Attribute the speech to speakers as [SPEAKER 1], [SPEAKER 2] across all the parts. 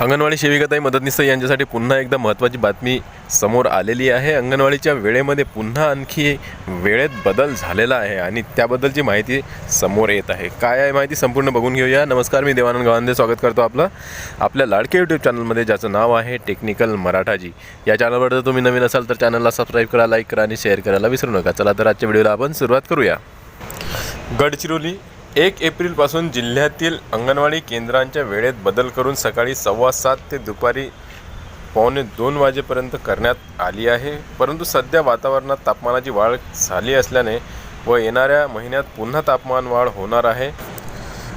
[SPEAKER 1] अंगणवाडी सेविकाताई मदतनीस यांच्यासाठी पुन्हा एकदा महत्त्वाची बातमी समोर आलेली आहे. अंगणवाडीच्या वेळेमध्ये पुन्हा आणखी वेळेत बदल झालेला आहे आणि त्याबद्दलची माहिती समोर येत आहे. काय आहे माहिती संपूर्ण बघून घेऊया. नमस्कार मी देवानंद गावांदे. स्वागत करतो आपलं आपल्या लाडके यूट्यूब चॅनलमध्ये ज्याचं नाव आहे टेक्निकल मराठाजी. या चॅनलवर जर तुम्ही नवीन असाल तर चॅनलला सबस्क्राईब करा लाईक करा आणि शेअर करायला विसरू नका. चला तर आजच्या व्हिडिओला आपण सुरुवात करूया. गडचिरोली एक एप्रिलपासून जिल्ह्यातील अंगणवाडी केंद्रांच्या वेळेत बदल करून सकाळी सव्वा सात ते दुपारी पावणे दोन वाजेपर्यंत करण्यात आली आहे. परंतु सध्या वातावरणात तापमानाची वाढ झाली असल्याने व येणाऱ्या महिन्यात पुन्हा तापमान वाढ होणार आहे.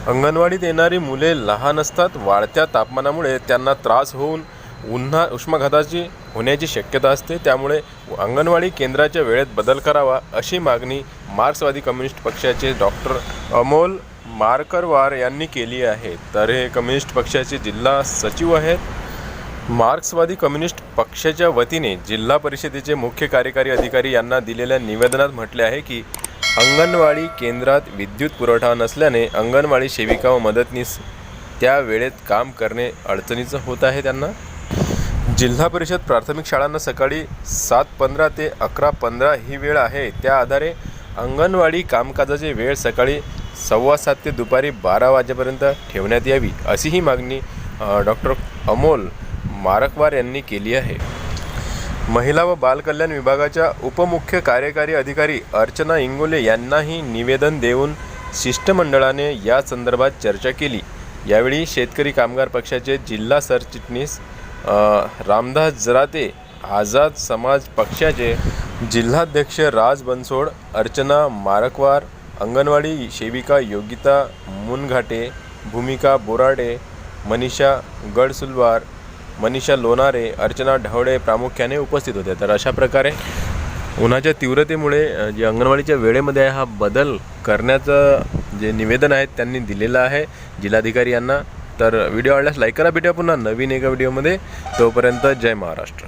[SPEAKER 1] अंगणवाडीत येणारी मुले लहान असतात. वाढत्या तापमानामुळे त्यांना त्रास होऊन उन्हा उष्माघाताची होण्याची शक्यता असते. त्यामुळे अंगणवाडी केंद्राच्या वेळेत बदल करावा अशी मागणी मार्क्सवादी कम्युनिस्ट पक्षाचे डॉक्टर अमोल मारकरवार यांनी केली आहे. तर हे कम्युनिस्ट पक्षाचे जिल्हा सचिव आहेत. मार्क्सवादी कम्युनिस्ट पक्षाच्या वतीने जिल्हा परिषदेचे मुख्य कार्यकारी अधिकारी यांना दिलेल्या निवेदनात म्हटले आहे की अंगणवाडी केंद्रात विद्युत पुरवठा नसल्याने अंगणवाडी सेविका व मदतनीस त्या वेळेत काम करणे अडचणीचं होत आहे त्यांना. जिल्हा परिषद प्राथमिक शाळांना सकाळी सात पंधरा ते अकरा पंधरा ही वेळ आहे. त्या आधारे अंगणवाडी कामकाजाची वेळ सकाळी सव्वा सात ते दुपारी बारा वाजेपर्यंत ठेवण्यात यावी अशी ही मागणी डॉक्टर अमोल मारकवार यांनी केली आहे. महिला व बालकल्याण विभागाच्या उपमुख्य कार्यकारी अधिकारी अर्चना इंगोले यांनाही निवेदन देऊन शिष्टमंडळाने या संदर्भात चर्चा केली. यावेळी शेतकरी कामगार पक्षाचे जिल्हा सरचिटणीस रामदास जराते आझाद समाज पक्षाचे जिल्हाध्यक्ष राज बनसोड अर्चना मारकवार अंगणवाडी सेविका योगिता मुनघाटे भूमिका बोराडे मनीषा गडसुलवार मनीषा लोणारे अर्चना ढवळे प्रामुख्याने उपस्थित होते. तर अशा प्रकारे उन्हाच्या तीव्रतेमुळे जे अंगणवाडीच्या वेळेमध्ये हा बदल करण्याचं जे निवेदन आहे त्यांनी दिलेलं आहे जिल्हाधिकारी यांना. तर व्हिडिओ आवडल्यास लाईक करा. भेटूया पुन्हा नवीन एका व्हिडिओमध्ये. तोपर्यंत जय महाराष्ट्र.